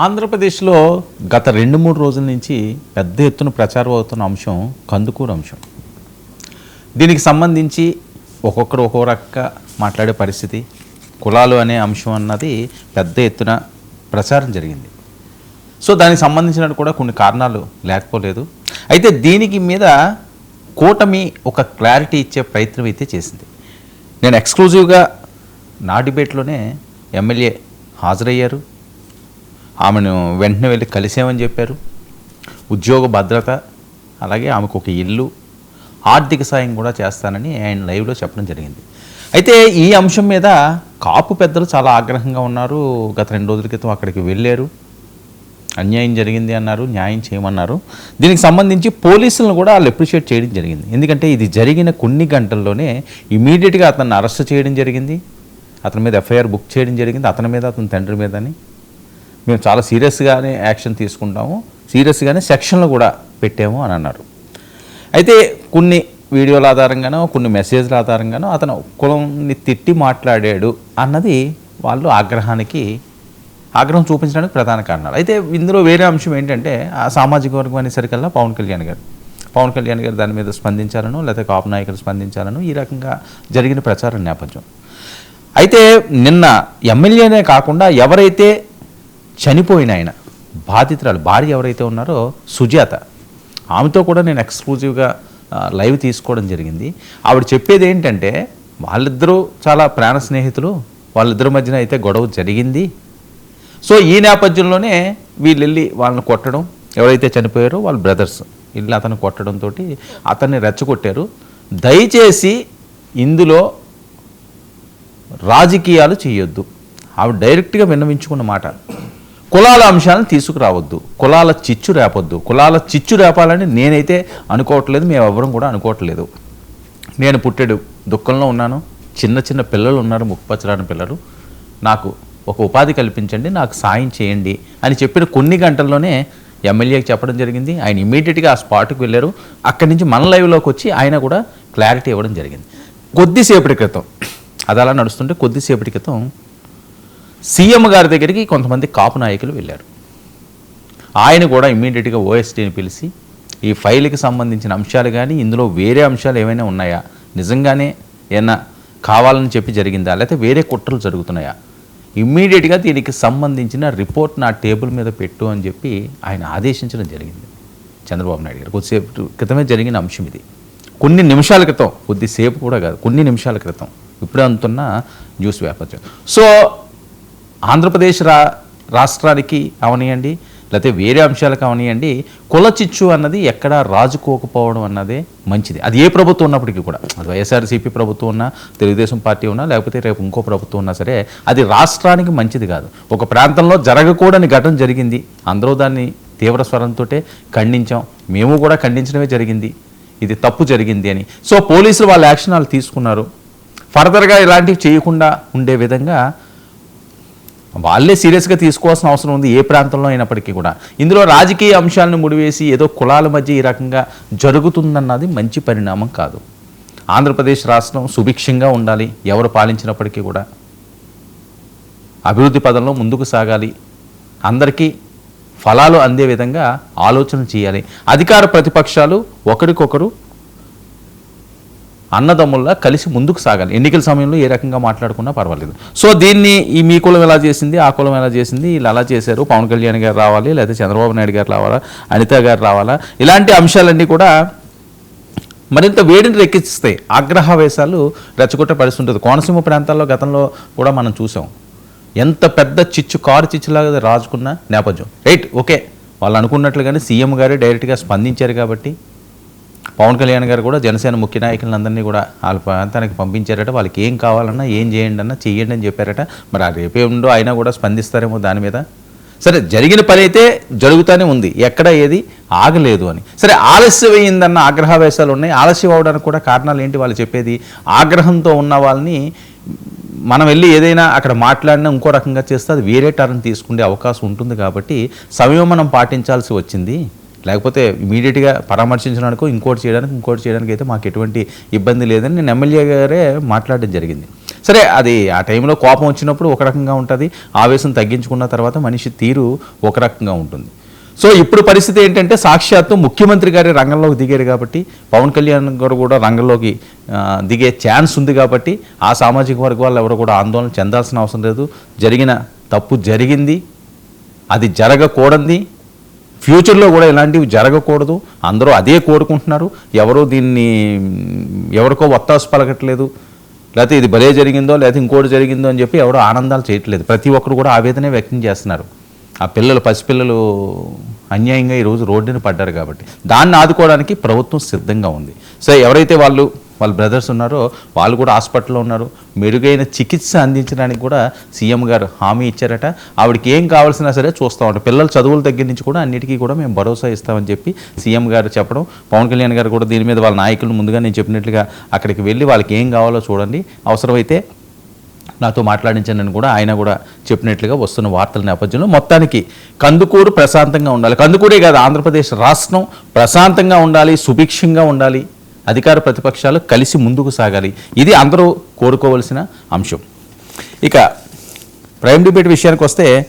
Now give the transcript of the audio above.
ఆంధ్రప్రదేశ్లో గత రెండు మూడు రోజుల నుంచి పెద్ద ఎత్తున ప్రచారం అవుతున్న అంశం కందుకూరు అంశం. దీనికి సంబంధించి ఒక్కొక్కరు ఒక్కో రక్క మాట్లాడే పరిస్థితి కులాలు అనే అంశం అన్నది పెద్ద ఎత్తున ప్రచారం జరిగింది. సో దానికి సంబంధించినట్టు కూడా కొన్ని కారణాలు లేకపోలేదు. అయితే దీనికి మీద కూటమి ఒక క్లారిటీ ఇచ్చే ప్రయత్నం అయితే చేసింది. నేను ఎక్స్క్లూజివ్గా నా డిబేట్లోనే ఎమ్మెల్యే హాజరయ్యారు. ఆమెను వెంటనే వెళ్ళి కలిసామని చెప్పారు. ఉద్యోగ భద్రత అలాగే ఆమెకు ఒక ఇల్లు ఆర్థిక సాయం కూడా చేస్తానని ఆయన లైవ్లో చెప్పడం జరిగింది. అయితే ఈ అంశం మీద కాపు పెద్దలు చాలా ఆగ్రహంగా ఉన్నారు. గత రెండు రోజుల క్రితం అక్కడికి వెళ్ళారు. అన్యాయం జరిగింది అన్నారు న్యాయం చేయమన్నారు. దీనికి సంబంధించి పోలీసులను కూడా వాళ్ళు అప్రిషియేట్ చేయడం జరిగింది. ఎందుకంటే ఇది జరిగిన కొన్ని గంటల్లోనే ఇమీడియట్గా అతన్ని అరెస్ట్ చేయడం జరిగింది. అతని మీద ఎఫ్ఐఆర్ బుక్ చేయడం జరిగింది. అతని మీద అతని తండ్రి మీదని. మేము చాలా సీరియస్గానే యాక్షన్ తీసుకుంటాము. సీరియస్గానే సెక్షన్లు కూడా పెట్టాము అని అన్నారు. అయితే కొన్ని వీడియోల ఆధారంగానో కొన్ని మెసేజ్ల ఆధారంగానో అతను కులంని తిట్టి మాట్లాడాడు అన్నది వాళ్ళు ఆగ్రహానికి ఆగ్రహం చూపించడానికి ప్రధాన కారణాలు. అయితే ఇందులో వేరే అంశం ఏంటంటే ఆ సామాజిక వర్గం అనేసరికల్లా పవన్ కళ్యాణ్ గారు. పవన్ కళ్యాణ్ గారు దాని మీద స్పందించాలను లేకపోతే కాపు నాయకులు స్పందించాలను ఈ రకంగా జరిగిన ప్రచారం నేపథ్యం. అయితే నిన్న ఎమ్మెల్యేనే కాకుండా ఎవరైతే చనిపోయిన ఆయన బాధితురాలు భార్య ఎవరైతే ఉన్నారో సుజాత ఆమెతో కూడా నేను ఎక్స్క్లూజివ్గా లైవ్ తీసుకోవడం జరిగింది. ఆవిడ చెప్పేది ఏంటంటే వాళ్ళిద్దరూ చాలా ప్రాణ స్నేహితులు వాళ్ళిద్దరి మధ్యన అయితే గొడవ జరిగింది. సో ఈ నేపథ్యంలోనే వీళ్ళు వెళ్ళి వాళ్ళని కొట్టడం ఎవరైతే చనిపోయారో వాళ్ళ బ్రదర్స్ వెళ్ళి అతను కొట్టడంతో అతన్ని రెచ్చగొట్టారు. దయచేసి ఇందులో రాజకీయాలు చేయొద్దు. ఆవిడ డైరెక్ట్గా విన్నవించుకున్న మాట. కులాల అంశాలను తీసుకురావద్దు. కులాల చిచ్చు రేపొద్దు. కులాల చిచ్చు రేపాలని నేనైతే అనుకోవట్లేదు మేము ఎవరం కూడా అనుకోవట్లేదు. నేను పుట్టాడు దుఃఖంలో ఉన్నాను. చిన్న చిన్న పిల్లలు ఉన్నారు ముప్పచ్చరాని పిల్లలు. నాకు ఒక ఉపాధి కల్పించండి నాకు సాయం చేయండి అని చెప్పిన కొన్ని గంటల్లోనే ఎమ్మెల్యేకి చెప్పడం జరిగింది. ఆయన ఇమీడియట్గా ఆ స్పాట్కి వెళ్ళారు. అక్కడి నుంచి మన లైవ్లోకి వచ్చి ఆయన కూడా క్లారిటీ ఇవ్వడం జరిగింది. కొద్దిసేపటి క్రితం అది అలా నడుస్తుంటే కొద్దిసేపటి క్రితం సీఎం గారి దగ్గరికి కొంతమంది కాపు నాయకులు వెళ్ళారు. ఆయన కూడా ఇమ్మీడియట్గా ఓఎస్టీని పిలిచి ఈ ఫైల్కి సంబంధించిన అంశాలు కానీ ఇందులో వేరే అంశాలు ఏమైనా ఉన్నాయా? నిజంగానే ఏమన్నా కావాలని చెప్పి జరిగిందా? లేకపోతే వేరే కుట్రలు జరుగుతున్నాయా? ఇమ్మీడియట్గా దీనికి సంబంధించిన రిపోర్ట్ నా టేబుల్ మీద పెట్టు అని చెప్పి ఆయన ఆదేశించడం జరిగింది. చంద్రబాబు నాయుడు గారు. కొద్దిసేపు క్రితమే జరిగిన అంశం ఇది. కొన్ని నిమిషాల క్రితం కొద్దిసేపు కూడా కాదు కొన్ని నిమిషాల క్రితం. ఇప్పుడే అంతున్న న్యూస్ వ్యాపార సో ఆంధ్రప్రదేశ్ రా రాష్ట్రానికి అవనియండి లేకపోతే వేరే అంశాలకు అవనియండి కుల చిచ్చు అన్నది ఎక్కడా రాజుకోకపోవడం అన్నదే మంచిది. అది ఏ ప్రభుత్వం ఉన్నప్పటికీ కూడా. అది వైఎస్ఆర్సీపీ ప్రభుత్వం ఉన్నా తెలుగుదేశం పార్టీ ఉన్నా లేకపోతే రేపు ఇంకో ప్రభుత్వం ఉన్నా సరే అది రాష్ట్రానికి మంచిది కాదు. ఒక ప్రాంతంలో జరగకూడని ఘటన జరిగింది అందరూ దాన్ని తీవ్ర స్వరంతో ఖండించాం. మేము కూడా ఖండించడమే జరిగింది. ఇది తప్పు జరిగింది అని. సో పోలీసులు వాళ్ళ యాక్షన్ వాళ్ళు తీసుకున్నారు. ఫర్దర్గా ఇలాంటివి చేయకుండా ఉండే విధంగా వాళ్ళే సీరియస్గా తీసుకోవాల్సిన అవసరం ఉంది ఏ ప్రాంతంలో అయినప్పటికీ కూడా. ఇందులో రాజకీయ అంశాలను ముడివేసి ఏదో కులాల మధ్య ఈ రకంగా జరుగుతుందన్నది మంచి పరిణామం కాదు. ఆంధ్రప్రదేశ్ రాష్ట్రం సుభిక్షంగా ఉండాలి ఎవరు పాలించినప్పటికీ కూడా. అభివృద్ధి పదంలో ముందుకు సాగాలి. అందరికీ ఫలాలు అందే విధంగా ఆలోచన చేయాలి. అధికార ప్రతిపక్షాలు ఒకరికొకరు అన్నదమ్ముల్లా కలిసి ముందుకు సాగాలి. ఎన్నికల సమయంలో ఏ రకంగా మాట్లాడుకున్నా పర్వాలేదు. సో దీన్ని ఈ మీ కులం ఎలా చేసింది ఆ కులం ఎలా చేసింది వీళ్ళు అలా చేశారు పవన్ కళ్యాణ్ గారు రావాలి లేదా చంద్రబాబు నాయుడు గారు రావాలా అనిత గారు రావాలా ఇలాంటి అంశాలన్నీ కూడా మరింత వేడిని రెక్కిస్తాయి. ఆగ్రహవేశాలు రెచ్చగొట్టే పరిస్థితి ఉంటుంది కోనసీమ ప్రాంతాల్లో గతంలో కూడా మనం చూసాం. ఎంత పెద్ద చిచ్చు కారు చిచ్చులాగా రాజుకున్న నేపథ్యం. Right okay. వాళ్ళు అనుకున్నట్లుగానే సీఎం గారే డైరెక్ట్గా స్పందించారు కాబట్టి పవన్ కళ్యాణ్ గారు కూడా జనసేన ముఖ్య నాయకులందరినీ కూడా వాళ్ళ ప్రాంతానికి పంపించారట వాళ్ళకి ఏం కావాలన్నా ఏం చేయండి అన్నా చెయ్యండి అని చెప్పారట. మరి ఆ రేపే ఉండో అయినా కూడా స్పందిస్తారేమో దాని మీద? సరే జరిగిన పని అయితే జరుగుతూనే ఉంది. ఎక్కడ ఏది? ఆగలేదు అని. సరే ఆలస్యం అయిందన్న ఆగ్రహవేశాలు ఉన్నాయి. ఆలస్యం అవడానికి కూడా కారణాలు ఏంటి? వాళ్ళు చెప్పేది ఆగ్రహంతో ఉన్న వాళ్ళని మనం వెళ్ళి ఏదైనా అక్కడ మాట్లాడినా ఇంకో రకంగా చేస్తే అది వేరే టర్న్ తీసుకునే అవకాశం ఉంటుంది కాబట్టి సంయమనం పాటించాల్సి వచ్చింది. లేకపోతే ఇమీడియట్గా పరామర్శించడానికి ఇంకోటి చేయడానికి ఇంకోటి చేయడానికి అయితే మాకు ఎటువంటి ఇబ్బంది లేదని నేను ఎమ్మెల్యే గారే మాట్లాడడం జరిగింది. సరే అది ఆ టైంలో కోపం వచ్చినప్పుడు ఒక రకంగా ఉంటుంది ఆవేశం తగ్గించుకున్న తర్వాత మనిషి తీరు ఒక రకంగా ఉంటుంది. సో ఇప్పుడు పరిస్థితి ఏంటంటే సాక్షాత్తు ముఖ్యమంత్రి గారి రంగంలోకి దిగారు కాబట్టి పవన్ కళ్యాణ్ గారు కూడా రంగంలోకి దిగే ఛాన్స్ ఉంది కాబట్టి ఆ సామాజిక వర్గ వాళ్ళు ఎవరు కూడా ఆందోళన చెందాల్సిన అవసరం లేదు. జరిగిన తప్పు జరిగింది అది జరగకూడదు ఫ్యూచర్లో కూడా ఇలాంటివి జరగకూడదు. అందరూ అదే కోరుకుంటున్నారు. ఎవరో దీన్ని ఎవరికో ఒత్తాసు పలకట్లేదు. లేకపోతే ఇది భలే జరిగిందో లేకపోతే ఇంకోటి జరిగిందో అని చెప్పి ఎవరో ఆనందాలు చేయట్లేదు. ప్రతి ఒక్కరు కూడా ఆవేదనే వ్యక్తం చేస్తున్నారు. ఆ పిల్లలు పసిపిల్లలు అన్యాయంగా ఈరోజు రోడ్డున పడ్డారు కాబట్టి. దాన్ని ఆదుకోవడానికి ప్రభుత్వం సిద్ధంగా ఉంది. సో ఎవరైతే వాళ్ళు వాళ్ళ బ్రదర్స్ ఉన్నారో వాళ్ళు కూడా హాస్పిటల్లో ఉన్నారు. మెరుగైన చికిత్స అందించడానికి కూడా సీఎం గారు హామీ ఇచ్చారట. ఆవిడకి ఏం కావాల్సినా సరే చూస్తామంట పిల్లల చదువుల దగ్గర నుంచి కూడా అన్నిటికీ కూడా మేము భరోసా ఇస్తామని చెప్పి సీఎం గారు చెప్పడం పవన్ కళ్యాణ్ గారు కూడా దీని మీద వాళ్ళ నాయకులు ముందుగా నేను చెప్పినట్లుగా అక్కడికి వెళ్ళి వాళ్ళకి ఏం కావాలో చూడండి. అవసరమైతే నాతో మాట్లాడించానని కూడా ఆయన కూడా చెప్పినట్లుగా వస్తున్న వార్తల నేపథ్యంలో మొత్తానికి కందుకూరు ప్రశాంతంగా ఉండాలి. కందుకూరే కాదు ఆంధ్రప్రదేశ్ రాష్ట్రం ప్రశాంతంగా ఉండాలి సుభిక్షంగా ఉండాలి. అధికార ప్రతిపక్షాలు కలిసి ముందుకు సాగాలి. ఇది అందరూ కోరుకోవలసిన అంశం. ఇక ప్రైమ్ డిబేట్ విషయానికి వస్తే